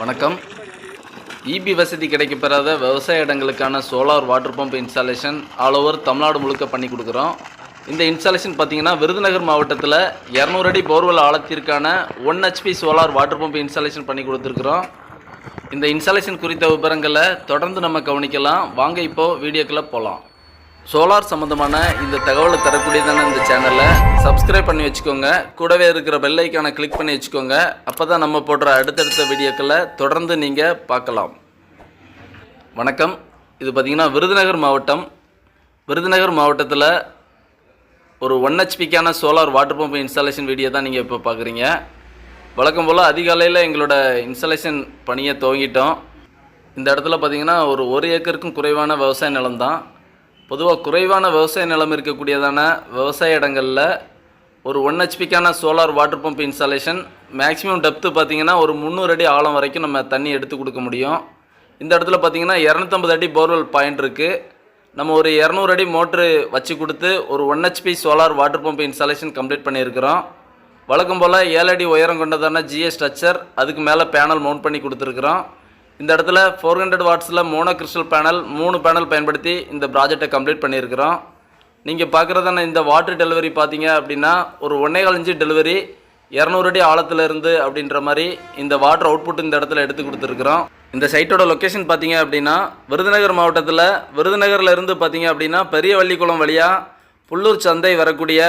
வணக்கம். இபி வசதி கிடைக்கப்பெறாத விவசாய இடங்களுக்கான solar water pump installation all over Tamil Nadu முழுக்க பண்ணி கொடுக்குறோம். இந்த இன்ஸ்டாலேஷன் பார்த்தீங்கன்னா விருதுநகர் மாவட்டத்தில் இரநூறு அடி borewell ஆழத்திற்கான one HP solar water pump installation பண்ணி கொடுத்துருக்குறோம். இந்த இன்ஸ்டாலேஷன் குறித்த விவரங்களை தொடர்ந்து நம்ம கவனிக்கலாம். வாங்க இப்போது வீடியோக்குள்ளே போகலாம் சோலார் சம்மந்தமான இந்த தகவலை தரக்கூடியதான இந்த சேனலை சப்ஸ்கிரைப் பண்ணி வச்சுக்கோங்க. கூடவே இருக்கிற பெல்லைக்கான கிளிக் பண்ணி வச்சுக்கோங்க. அப்போ தான் நம்ம போடுற அடுத்தடுத்த வீடியோக்களை தொடர்ந்து நீங்கள் பார்க்கலாம். வணக்கம். இது பார்த்திங்கன்னா விருதுநகர் மாவட்டம். விருதுநகர் மாவட்டத்தில் ஒரு one ஹெச்பிக்கான solar water pump installation video தான் நீங்கள் இப்போ பார்க்குறீங்க வழக்கம் போல் அதிகாலையில் எங்களோட இன்ஸ்டாலேஷன் பணியை துவங்கிட்டோம். இந்த இடத்துல பார்த்தீங்கன்னா ஒரு ஒரு ஏக்கருக்கும் குறைவான விவசாய நிலம் தான் பொதுவாக குறைவான விவசாய நிலம் இருக்கக்கூடியதான விவசாய இடங்களில் ஒரு one ஹெச்பிக்கான solar water pump installation maximum depth பார்த்தீங்கன்னா ஒரு முந்நூறு அடி ஆழம் வரைக்கும் நம்ம தண்ணி எடுத்து கொடுக்க முடியும். இந்த இடத்துல பார்த்தீங்கன்னா இரநூத்தம்பது அடி போர்வெல் பாயிண்ட் இருக்குது நம்ம ஒரு இரநூறு அடி மோட்ரு வச்சு கொடுத்து ஒரு one HP solar water pump installation complete பண்ணியிருக்கிறோம். வழக்கம் போல் ஏழு அடி உயரம் கொண்டதான ஜிஎஸ் ஸ்ட்ரக்சர் அதுக்கு மேலே பேனல் மவுண்ட் பண்ணி கொடுத்துருக்குறோம். இந்த இடத்துல ஃபோர் ஹண்ட்ரட் வாட்ஸில் மோனோ கிறிஸ்டல் பேனல் மூணு பேனல் பயன்படுத்தி இந்த ப்ராஜெக்டை கம்ப்ளீட் பண்ணியிருக்கிறோம். நீங்கள் பார்க்குறதான இந்த வாட்டர் டெலிவரி பார்த்தீங்க அப்படின்னா ஒரு ஒன்றே கால் இன்ச்சு டெலிவரி இரநூறு அடி ஆழத்துல இருந்து அப்படின்ற மாதிரி இந்த வாட்டர் அவுட்புட் இந்த இடத்துல எடுத்து கொடுத்துருக்குறோம். இந்த சைட்டோட லொக்கேஷன் பார்த்தீங்க அப்படின்னா விருதுநகர் மாவட்டத்தில் விருதுநகரில் இருந்து பார்த்தீங்க அப்படின்னா பெரிய வள்ளிக்குளம் வழியாக புல்லூர் சந்தை வரக்கூடிய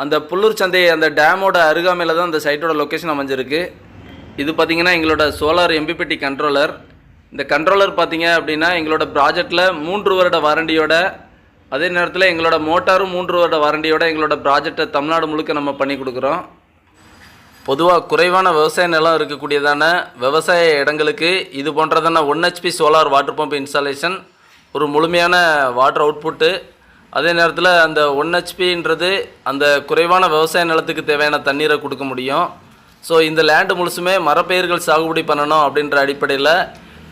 அந்த புல்லூர் சந்தை அந்த டேமோட அருகாமையில் தான் இந்த சைட்டோட லொக்கேஷன் அமைஞ்சிருக்கு. இது பார்த்தீங்கன்னா எங்களோட சோலார் எம்பிபிடி கண்ட்ரோலர் இந்த கண்ட்ரோலர் பார்த்தீங்க அப்படின்னா எங்களோட ப்ராஜெக்டில் மூன்று வருட வாரண்டியோட அதே நேரத்தில் எங்களோட மோட்டாரும் மூன்று வருட வாரண்டியோட எங்களோட ப்ராஜெக்டை தமிழ்நாடு முழுக்க நம்ம பண்ணி கொடுக்குறோம். பொதுவாக குறைவான விவசாய நிலம் இருக்கக்கூடியதான விவசாய இடங்களுக்கு இது போன்றதான one HP solar water pump installation ஒரு முழுமையான வாட்டர் அவுட்புட்டு அதே நேரத்தில் அந்த ஒன் ஹெச்பின்றது அந்த குறைவான விவசாய நிலத்துக்கு தேவையான தண்ணீரை கொடுக்க முடியும். ஸோ இந்த லேண்டு முழுசுமே மரப்பயிர்கள் சாகுபடி பண்ணணும் அப்படின்ற அடிப்படையில்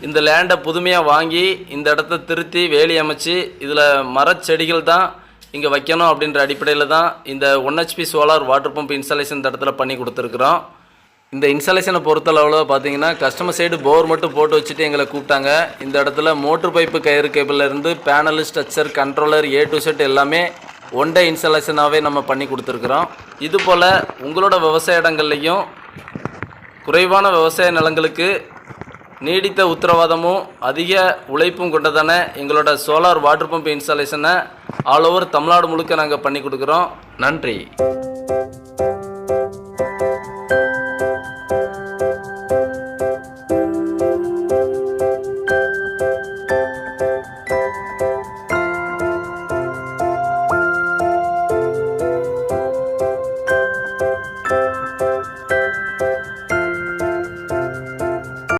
இந்த லேண்டை புதுமையாக வாங்கி இந்த இடத்த திருத்தி வேலி அமைச்சு இதில் மரச்செடிகள் தான் இங்கே வைக்கணும் அப்படின்ற அடிப்படையில் தான் இந்த one HP solar water pump installation இந்த இடத்துல பண்ணி கொடுத்துருக்குறோம். இந்த இன்ஸ்டாலேஷனை பொறுத்தளவில் பார்த்தீங்கன்னா கஸ்டமர் சைடு போர் மட்டும் போட்டு வச்சுட்டு எங்களை கூப்பிட்டாங்க. இந்த இடத்துல மோட்ரு பைப்பு கயிறு கேபிள்லேருந்து panel structure controller A to set எல்லாமே ஒன் டே இன்ஸ்டாலேஷனாகவே நம்ம பண்ணி கொடுத்துருக்குறோம். இது போல் உங்களோட விவசாய இடங்கள்லையும் குறைவான விவசாய நிலங்களுக்கு நீடித்த உத்தரவாதமும் அதிக உழைப்பும் கொண்டதான எங்களோட சோலார் வாட்டர் பம்ப் இன்ஸ்டாலேஷனை ஆல் ஓவர் தமிழ்நாடு முழுக்க நாங்கள் பண்ணி கொடுக்குறோம். நன்றி.